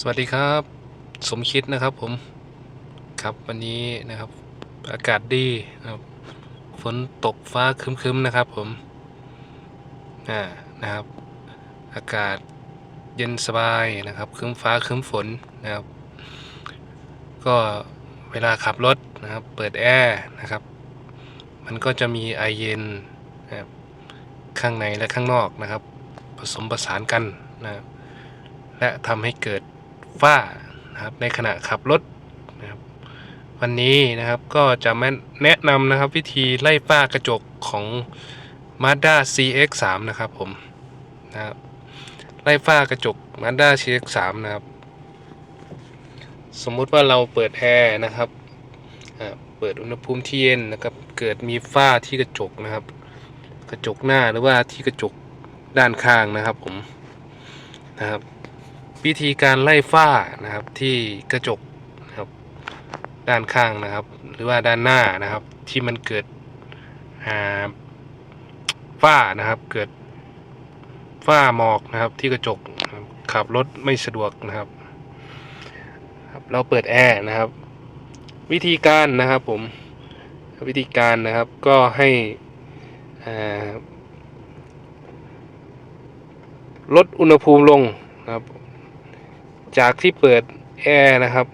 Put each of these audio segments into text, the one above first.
สวัสดีครับ สมคิดนะครับผมครับวันนี้นะครับ อากาศดีนะครับฝนตกฟ้าคึ้มๆนะครับผมอ่านะครับ อากาศเย็นสบายนะครับคึ้มฟ้าคึ้มฝนนะครับ ก็เวลาขับรถนะครับ เปิดแอร์นะครับ มันก็จะมีไอเย็นนะครับข้างในและข้างนอกนะครับ ผสมประสานกันนะครับและทำให้เกิด ฝ้านะครับในขณะขับรถนะครับวันนี้นะครับก็จะแนะนำนะครับวิธีไล่ฝ้ากระจกของ Mazda CX3 นะครับผมนะครับไล่ฝ้ากระจก Mazda CX3 นะครับ สมมุติว่าเราเปิดแอร์นะครับเปิดอุณหภูมิที่เย็นนะครับเกิดมีฝ้าที่กระจกนะครับ กระจกหน้าหรือว่าที่กระจกด้านข้างนะครับผมนะครับ วิธีการไล่ฝ้านะครับที่กระจกนะครับด้านข้างนะครับ หรือว่าด้านหน้านะครับที่มันเกิดฝ้านะครับเกิดฝ้าหมอกนะครับที่กระจกขับรถไม่สะดวกนะครับ เราเปิดแอร์นะครับ วิธีการนะครับผมวิธีการนะครับก็ให้ลดอุณหภูมิลงนะครับ จากที่เปิดแอร์นะครับ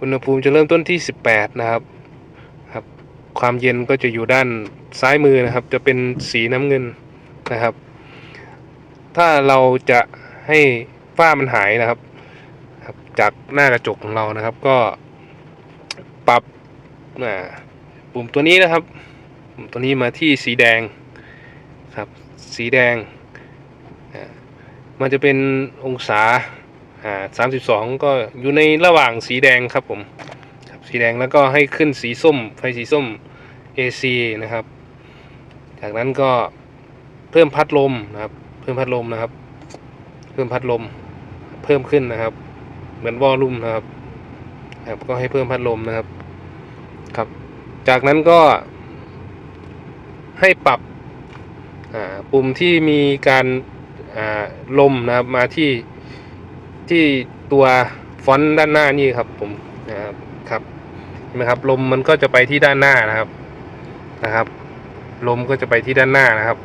อุณหภูมิจะเริ่มต้นที่ 18 นะครับครับ ความเย็นก็จะอยู่ด้านซ้ายมือนะครับ จะเป็นสีน้ำเงินนะครับ ถ้าเราจะให้ฝ้ามันหายนะครับ จากหน้ากระจกของเรานะครับ ก็ปรับปุ่มตัวนี้นะครับ ปุ่มตัวนี้มาที่สีแดงครับ สีแดง มันจะเป็นองศา อ่าสามสิบสองก็อยู่ในระหว่างสีแดงครับผมครับสีแดงแล้วก็ให้ขึ้นสีส้มไฟสีส้ม AC นะครับ จากนั้นก็เพิ่มพัดลมนะครับ เพิ่มพัดลมนะครับ เพิ่มพัดลม เพิ่มขึ้นนะครับ เหมือนวอลลุ่มนะครับครับก็ให้เพิ่มพัดลมนะครับ ครับ จากนั้นก็ ให้ปรับอ่าปุ่มที่มีการอ่าลมนะครับมาที่ ที่ตัวฟอนต์ด้านหน้านี่ครับผมนะครับครับเห็นไหมครับลมมันก็จะไปที่ด้านหน้านะครับนะครับ ลมก็จะไปที่ด้านหน้านะครับ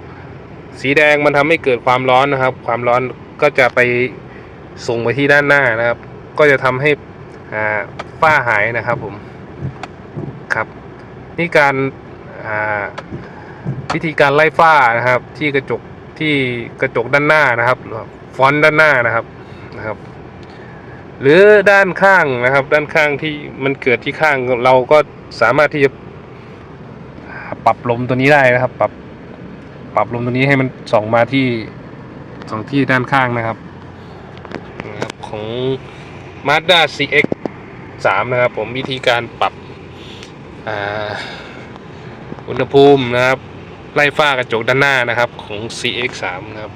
สีแดงมันทำให้เกิดความร้อนนะครับ ความร้อนก็จะไปส่งไปที่ด้านหน้านะครับ ก็จะทำให้ฝ้าหายนะครับผมครับ นี่การวิธีการไล่ฝ้านะครับ ที่กระจกที่กระจกด้านหน้านะครับฟอนต์ด้านหน้านะครับนะครับ หรือด้านข้างนะครับ ด้านข้างที่มันเกิดที่ข้างเราก็สามารถที่จะปรับลมตัวนี้ได้นะครับ ปรับปรับลมตัวนี้ให้มันส่องมาที่ส่องที่ด้านข้างนะครับนะครับของ Mazda CX 3นะครับ ผมวิธีการปรับอุณหภูมินะครับ ไล่ฝ้ากระจกด้านหน้านะครับของ CX 3นะครับ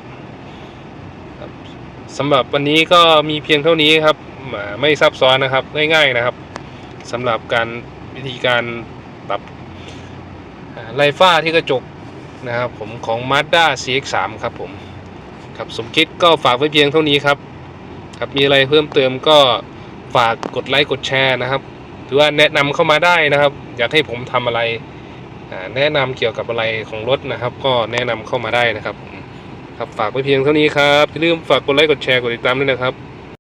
สำหรับวันนี้ก็มีเพียงเท่านี้ครับ ไม่ซับซ้อนนะครับง่าย ๆนะครับสำหรับการวิธีการปรับอ่าไล่ฝ้าที่กระจกนะครับผมของ Mazda CX-3 ครับผมครับสมคิดก็ฝากไว้เพียงเท่านี้ครับครับมีอะไรเพิ่มเติมก็ฝากกดไลค์กดแชร์นะครับ หรือว่าแนะนำเข้ามาได้นะครับ อยากให้ผมทำอะไรแนะนำเกี่ยวกับอะไรของรถนะครับ ก็แนะนำเข้ามาได้นะครับ ครับฝากไว้เพียงเท่านี้ครับอย่าลืมฝากกดไลค์กดแชร์กดติดตามด้วยนะครับ